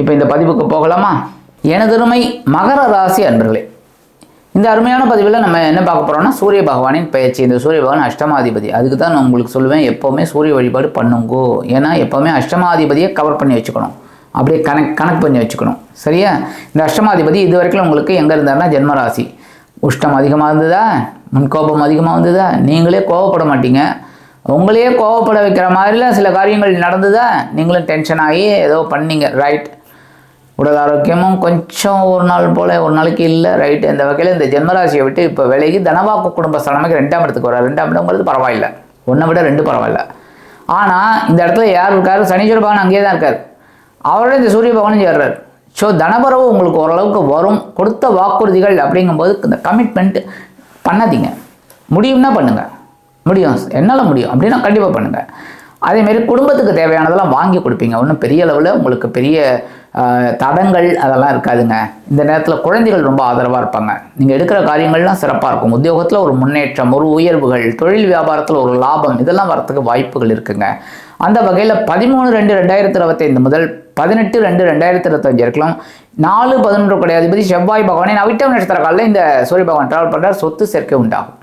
இப்போ இந்த பதிவுக்கு போகலாமா? எனதருமை மகர ராசி அன்பர்களே இந்த அருமையான பதிவில் நம்ம என்ன பார்க்க போகிறோம்னா சூரிய பகவானின் பயிற்சி. இந்த சூரிய பகவான் அஷ்டமாதிபதி. அதுக்கு தான் நான் உங்களுக்கு சொல்லுவேன் எப்போவுமே சூரிய வழிபாடு பண்ணுங்கோ. ஏன்னா எப்போவுமே அஷ்டமாதிபதியை கவர் பண்ணி வச்சுக்கணும். அப்படியே கணக்கு கணக்கு பண்ணி வச்சுக்கணும். சரியா? இந்த அஷ்டமாதிபதி இது வரைக்கும் உங்களுக்கு எங்கே இருந்தாருன்னா ஜென்மராசி. உஷ்டம் அதிகமாக இருந்ததா? முன்கோபம் அதிகமாக வந்ததா? நீங்களே கோவப்பட மாட்டீங்க. உங்களையே கோவப்பட வைக்கிற மாதிரிலாம் சில காரியங்கள் நடந்ததா? நீங்களும் டென்ஷன் ஆகி ஏதோ பண்ணீங்க. ரைட் உடல் ஆரோக்கியமும் கொஞ்சம் ஒரு நாள் போல் ஒரு நாளைக்கு இல்லை ரைட்டு இந்த வகையில் இந்த ஜென்மராசியை விட்டு இப்போ விலகி தனவாக்கு குடும்ப ஸ்தானமைக்கு ரெண்டாம் இடத்துக்கு வர்றார். ரெண்டாம் இடங்கிறது பரவாயில்ல. ஒன்றை விட ரெண்டு பரவாயில்ல. ஆனால் இந்த இடத்துல யார் இருக்கார்? சனீஸ்வர பகவான் அங்கேயே தான் இருக்கார். அவரோட இந்த சூரிய பகவானும் சேர்றார். ஸோ தனபரவு உங்களுக்கு ஓரளவுக்கு வரும். கொடுத்த வாக்குறுதிகள் அப்படிங்கும்போது இந்த கமிட்மெண்ட் பண்ணாதீங்க. முடியும்னா பண்ணுங்கள் முடியும். என்னால் முடியும். அப்படின்னா கண்டிப்பாக பண்ணுங்கள் அதேமாரி குடும்பத்துக்கு தேவையானதெல்லாம் வாங்கி கொடுப்பீங்க. ஒன்றும் பெரிய அளவில் உங்களுக்கு பெரிய தடங்கள் அதெல்லாம் இருக்காதுங்க. இந்த நேரத்தில் குழந்தைகள் ரொம்ப ஆதரவாக இருப்பாங்க. நீங்கள் எடுக்கிற காரியங்கள்லாம் சிறப்பாக இருக்கும். உத்தியோகத்தில் ஒரு முன்னேற்றம் ஒரு உயர்வுகள் தொழில் வியாபாரத்தில் ஒரு லாபம் இதெல்லாம் வரத்துக்கு வாய்ப்புகள் இருக்குங்க. அந்த வகையில் பதிமூணு ரெண்டு ரெண்டாயிரத்தி இருபத்தைந்து முதல் பதினெட்டு ரெண்டு ரெண்டாயிரத்தி இருபத்தஞ்சு இருக்கலாம் நாலு பதினொன்று கொடை அதிபதி செவ்வாய் பகவானின் அவிட்டம் நட்சத்திர காலில் இந்த சூரிய பகவான் ட்ராவல் பண்ணுறார் சொத்து சேர்க்கை உண்டாகும்.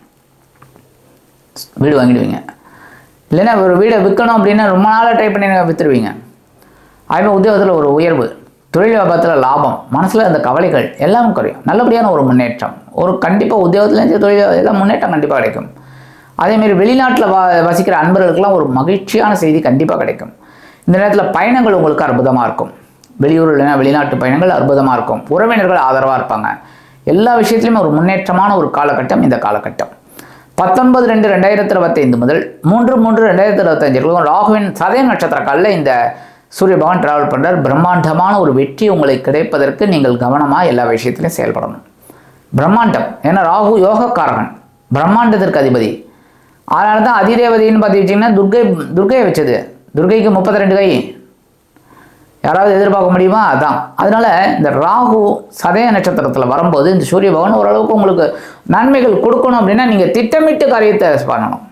வீடு வாங்கிடுவீங்க. இல்லைன்னா ஒரு வீடை விற்கணும் அப்படின்னா ரொம்ப நாளாக ட்ரை பண்ணி விற்றுருவீங்க அதுமாதிரி உத்தியோகத்தில் ஒரு உயர்வு. தொழில் வியாபாரத்தில் லாபம் மனசில் அந்த கவலைகள் எல்லாமே குறையும். நல்லபடியான ஒரு முன்னேற்றம். ஒரு கண்டிப்பாக உத்தியோகத்துலேருந்து தொழில் எல்லாம் முன்னேற்றம் கண்டிப்பாக கிடைக்கும். அதேமாரி வெளிநாட்டில் வா வசிக்கிற அன்பர்களுக்கெல்லாம் ஒரு மகிழ்ச்சியான செய்தி கண்டிப்பாக கிடைக்கும். இந்த நேரத்தில் பயணங்கள் உங்களுக்கு அற்புதமாக இருக்கும். வெளியூர் வெளிநாட்டு பயணங்கள் அற்புதமாக இருக்கும். உறவினர்கள் ஆதரவாக இருப்பாங்க. எல்லா விஷயத்துலையுமே ஒரு முன்னேற்றமான ஒரு காலகட்டம் இந்த காலகட்டம். பத்தொன்பது ரெண்டு ரெண்டாயிரத்தி இருபத்தைந்து முதல் மூன்று மூன்று ரெண்டாயிரத்தி இருபத்தஞ்சு ராகுவின் சதய நட்சத்திர காலில் இந்த சூரிய பகவான் டிராவல் பண்ணுறார் பிரம்மாண்டமான ஒரு வெற்றி உங்களுக்கு கிடைப்பதற்கு நீங்கள் கவனமாக எல்லா விஷயத்திலையும் செயல்படணும். பிரம்மாண்டம் ஏன்னா ராகு யோகக்காரகன். பிரம்மாண்டத்திற்கு அதிபதி. அதனால தான் அதிதேவதின்னு பார்த்து துர்கை துர்கையை வச்சது. துர்கைக்கு முப்பத்தி ரெண்டு கை. யாராவது எதிர்பார்க்க முடியுமா? அதான். அதனால் இந்த ராகு சதய நட்சத்திரத்தில் வரும்போது இந்த சூரிய பகவான் ஓரளவுக்கு உங்களுக்கு நன்மைகள் கொடுக்கணும் அப்படின்னா நீங்கள் திட்டமிட்டு காரியத்தை பண்ணணும்.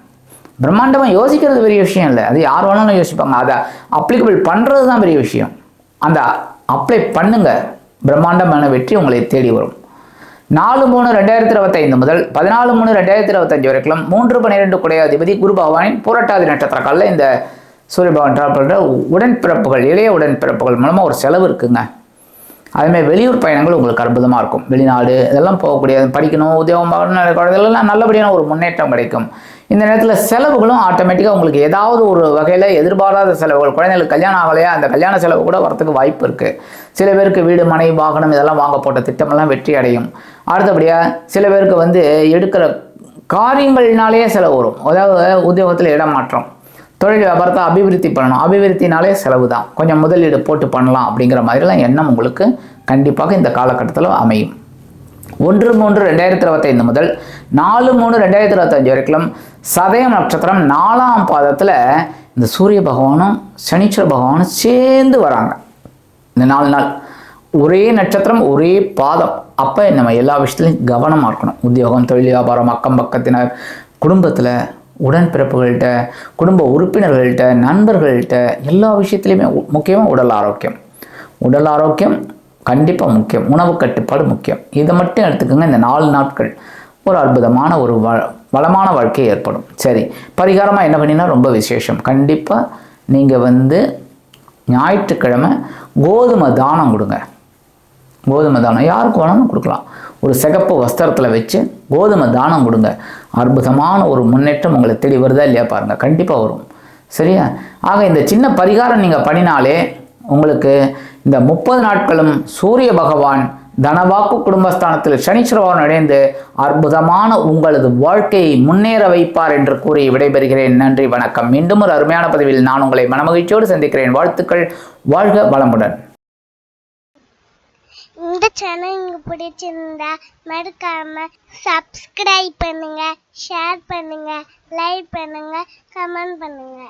பிரம்மாண்டமாக யோசிக்கிறது பெரிய விஷயம் இல்லை. அது யார் வேணாலும் யோசிப்பாங்க. அதை அப்ளிகபிள் பண்ணுறது தான் பெரிய விஷயம். அந்த அப்ளை பண்ணுங்க. பிரம்மாண்டமான வெற்றி உங்களை தேடி வரும். நாலு மூணு ரெண்டாயிரத்தி இருபத்தைந்து முதல் பதினாலு மூணு ரெண்டாயிரத்தி இருபத்தஞ்சு வரைக்கும் மூன்று பன்னிரெண்டு குடையாதிபதி குரு பகவானின் புரட்டாதி நட்சத்திர காலில் இந்த சூரிய பகவான் டிராவல் பண்ணுற உடன்பிறப்புகள் இளைய உடன்பிறப்புகள் மூலமாக ஒரு செலவு இருக்குங்க. அதுமாதிரி வெளியூர் பயணங்கள் உங்களுக்கு அற்புதமாக இருக்கும். வெளிநாடு இதெல்லாம் போகக்கூடிய படிக்கணும் உத்தியோகம் இதெல்லாம் நல்லபடியான ஒரு முன்னேற்றம் கிடைக்கும். இந்த நேரத்தில் செலவுகளும் ஆட்டோமேட்டிக்காக உங்களுக்கு ஏதாவது ஒரு வகையில் எதிர்பாராத செலவுகள் குழந்தைகளுக்கு கல்யாணம் ஆகலையா? அந்த கல்யாண செலவு கூட வரத்துக்கு வாய்ப்பு இருக்குது சில பேருக்கு வீடு மனை வாகனம் இதெல்லாம் வாங்க போட்ட திட்டமெல்லாம் வெற்றி அடையும். அடுத்தபடியாக சில பேருக்கு வந்து எடுக்கிற காரியங்கள்னாலேயே செலவு வரும். அதாவது உத்தியோகத்தில் இடமாற்றம் தொழில் வியாபாரத்தை அபிவிருத்தி பண்ணணும். அபிவிருத்தினாலே செலவு தான். கொஞ்சம் முதலீடு போட்டு பண்ணலாம் அப்படிங்கிற மாதிரிலாம் எண்ணம் உங்களுக்கு கண்டிப்பாக இந்த காலகட்டத்தில் அமையும். ஒன்று மூன்று ரெண்டாயிரத்தி இருபத்தைந்து முதல் நாலு மூணு ரெண்டாயிரத்தி இருபத்தஞ்சு வரைக்கும் சதயம் நட்சத்திரம் நாலாம் பாதத்தில் இந்த சூரிய பகவானும் சனீஸ்வர பகவானும் சேர்ந்து வராங்க. இந்த நாலு நாள். ஒரே நட்சத்திரம் ஒரே பாதம். அப்போ நம்ம எல்லா விஷயத்துலையும் கவனமாக இருக்கணும். உத்தியோகம் தொழில் வியாபாரம் அக்கம் பக்கத்தினர் குடும்பத்தில் உடன்பிறப்புகள்கிட்ட குடும்ப உறுப்பினர்கள்கிட்ட நண்பர்கள்கிட்ட எல்லா விஷயத்துலையுமே முக்கியமாக உடல் ஆரோக்கியம். உடல் ஆரோக்கியம் கண்டிப்பாக முக்கியம். உணவு கட்டுப்பாடு முக்கியம். இதை மட்டும் எடுத்துக்கோங்க இந்த நாலு நாட்கள். ஒரு அற்புதமான ஒரு வ வளமான வாழ்க்கை ஏற்படும். சரி பரிகாரமாக என்ன பண்ணினா ரொம்ப விசேஷம். கண்டிப்பாக நீங்கள் வந்து ஞாயிற்றுக்கிழமை கோதுமை தானம் கொடுங்க. கோதுமை தானம் யாருக்கு வேணாலும் கொடுக்கலாம். ஒரு சிகப்பு வஸ்திரத்தில் வச்சு கோதுமை தானம் கொடுங்க. அற்புதமான ஒரு முன்னேற்றம் உங்களை தேடி வருதா இல்லையா பாருங்கள் கண்டிப்பாக வரும். சரியா? ஆக இந்த சின்ன பரிகாரம் நீங்கள் பண்ணினாலே உங்களுக்கு இந்த முப்பது நாட்களும் சூரிய பகவான் தனவாக்கு குடும்பஸ்தானத்தில் சனீஸ்வரன் பகவான் இணைந்து அற்புதமான உங்களது வாழ்க்கையை முன்னேற வைப்பார் என்று கூறி விடைபெறுகிறேன். நன்றி வணக்கம். மீண்டும் ஒரு அருமையான பதிவில் நான் உங்களை மனமகிழ்ச்சியோடு சந்திக்கிறேன். வாழ்த்துக்கள். வாழ்க வளமுடன். இந்த சேனல் உங்களுக்கு பிடிச்சிருந்தா மறக்காம சப்ஸ்கிரைப் பண்ணுங்க ஷேர் பண்ணுங்க லைக் பண்ணுங்க கமெண்ட் பண்ணுங்க.